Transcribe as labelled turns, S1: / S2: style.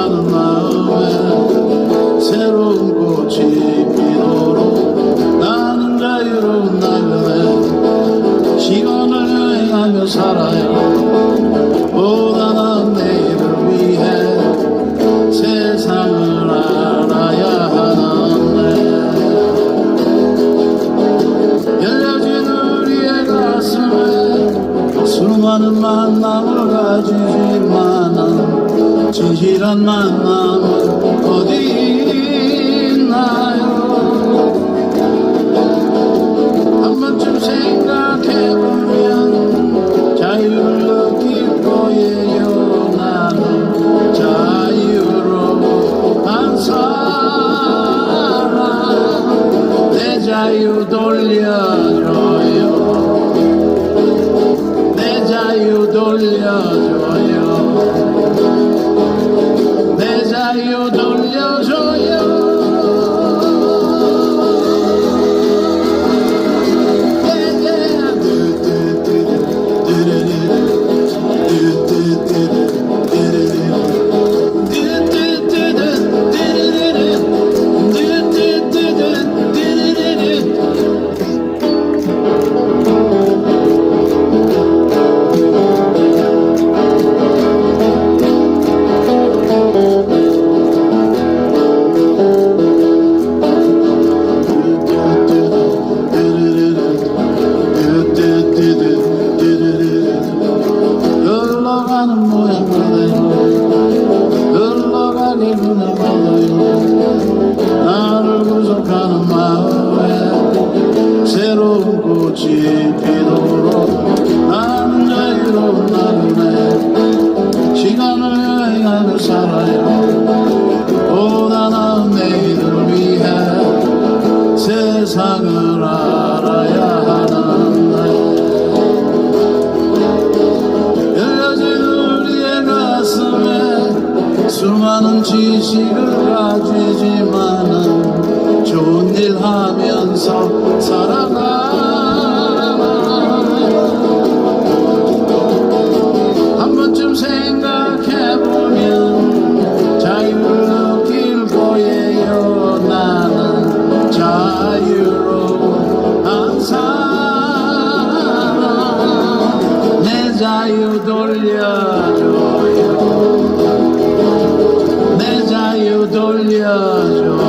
S1: 구속하는 마음에 새로운 꽃이 피도록 나는 자유로운 나그네 시간을 여행하며 살아요 보다 나은 내일을 위해 세상을 알아야 하는데 열려진 우리의 가슴에 수많은 만남을 가지지만은 진실한 만남은 어디 있나요? 한 번쯤 생각해보면 자유를 느낄 거예요. 나는 자유로운 사람 내 자유 돌려 내자 나를 구속하는 마음에 새로운 꽃이 피도록 나는 자유로운 나그네 시간을 여행하며 살아요 보다 나은 내일을 위해 세상을 알아야 수많은 지식을 가지지만은 좋은 일 하면서 살아가 한 번쯤 생각해보면 자유를 느낄 거예요. 나는 자유로운 사람. 내 자유 돌려줘 자유